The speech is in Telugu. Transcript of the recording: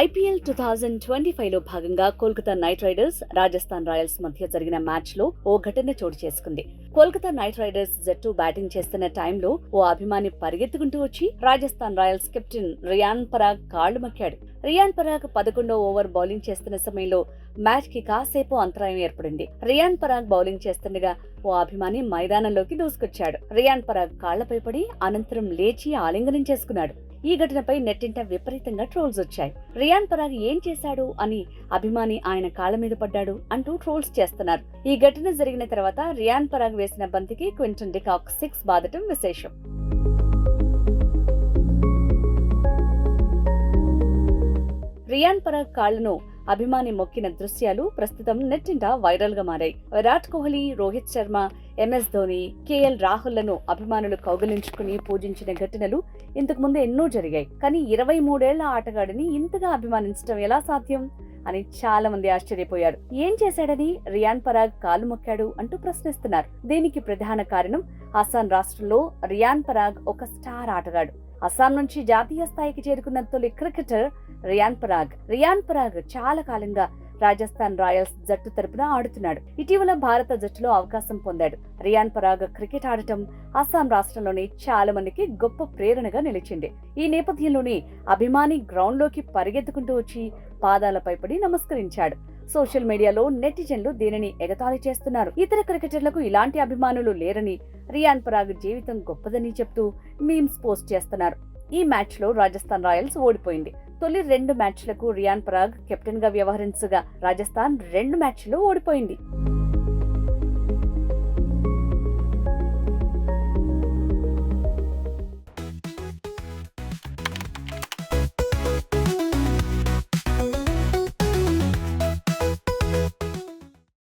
ఐపీఎల్ టూ థౌజండ్ ట్వంటీ ఫైవ్లో భాగంగా Kolkata Knight Riders Rajasthan Royals మధ్య జరిగిన మ్యాచ్లో ఓ ఘటన చోటు చేసుకుంది. కోల్కతా నైట్ రైడర్స్ జట్టు బ్యాటింగ్ చేస్తున్న టైంలో ఓ అభిమాని పరిగెత్తుకుంటూ వచ్చి రాజస్థాన్ రాయల్స్ కెప్టెన్ రియాన్ పరాగ్ కాళ్ళు మక్కాడు. రియాన్ పరాగ్ పదకొండో ఓవర్ బౌలింగ్ చేస్తున్న సమయంలో మ్యాచ్కి కాసేపు అంతరాయం ఏర్పడింది. రియాన్ పరాగ్ బౌలింగ్ చేస్తుండగా ఓ అభిమాని మైదానంలోకి దూసుకొచ్చాడు. రియాన్ పరాగ్ కాళ్ళపై పడి అనంతరం లేచి ఆలింగనం చేసుకున్నాడు. ఈ ఘటనపై నెట్టింట విపరీతంగా ట్రోల్స్ వచ్చాయి. రియాన్ పరాగ్ ఏం చేశాడు అని అభిమాని ఆయన కాళ్ళ మీద పడ్డాడు అంటూ ట్రోల్స్ చేస్తున్నారు. ఈ ఘటన జరిగిన తర్వాత రియాన్ పరాగ్ వేసిన బంతికి క్వింటన్ డికాక్ సిక్స్ బాదటం విశేషం. రియాన్ పరాగ్ కాళ్ళను అభిమాని మొక్కిన దృశ్యాలు ప్రస్తుతం నెట్టింట వైరల్గా మారాయి. విరాట్ కోహ్లీ రోహిత్ శర్మ ఎంఎస్ ధోని కేఎల్ రాహుల్లను అభిమానులు కౌగిలించుకుని పూజించిన ఘటనలు ఇంతకు ముందు ఎన్నో జరిగాయి. కానీ ఇరవై మూడేళ్ళ ఆటగాడిని ఇంతగా అభిమానించడం ఎలా సాధ్యం? అని చాలా మంది ఆశ్చర్యపోయారు. ఏం చేశాడని రియాన్ పరాగ్ కాలు మొక్కాడు అంటూ ప్రశ్నిస్తున్నారు. దీనికి ప్రధాన కారణం అస్సాం రాష్ట్రంలో రియాన్ పరాగ్ ఒక స్టార్ ఆటగాడు. అస్సాం నుంచి జాతీయ స్థాయికి చేరుకున్న తొలి క్రికెటర్ రియాన్ పరాగ్. రియాన్ పరాగ్ చాలా కాలంగా రాజస్థాన్ రాయల్స్ జట్టు తరపున ఆడుతున్నాడు. ఇటీవల భారత జట్టులో అవకాశం పొందాడు. రియాన్ పరాగ్ క్రికెట్ ఆడటం అస్సాం రాష్ట్రంలోని చాలా మందికి గొప్ప ప్రేరణగా నిలిచింది. ఈ నేపథ్యంలోనే అభిమాని గ్రౌండ్లోకి పరిగెత్తుకుంటూ వచ్చి పాదాలపై పడి నమస్కరించాడు. సోషల్ మీడియాలో నెటిజన్లు దీనిని ఎగతాళి చేస్తున్నారు. ఇతర క్రికెటర్లకు ఇలాంటి అభిమానులు లేరని రియాన్ పరాగ్ జీవితం గొప్పదని చెప్తూ మీమ్స్ పోస్ట్ చేస్తున్నారు. ఈ మ్యాచ్లో రాజస్థాన్ రాయల్స్ ఓడిపోయింది. తొలి రెండు మ్యాచ్లకు రియాన్ పరాగ్ కెప్టెన్గా వ్యవహరించగా రాజస్థాన్ రెండు మ్యాచ్లు ఓడిపోయింది.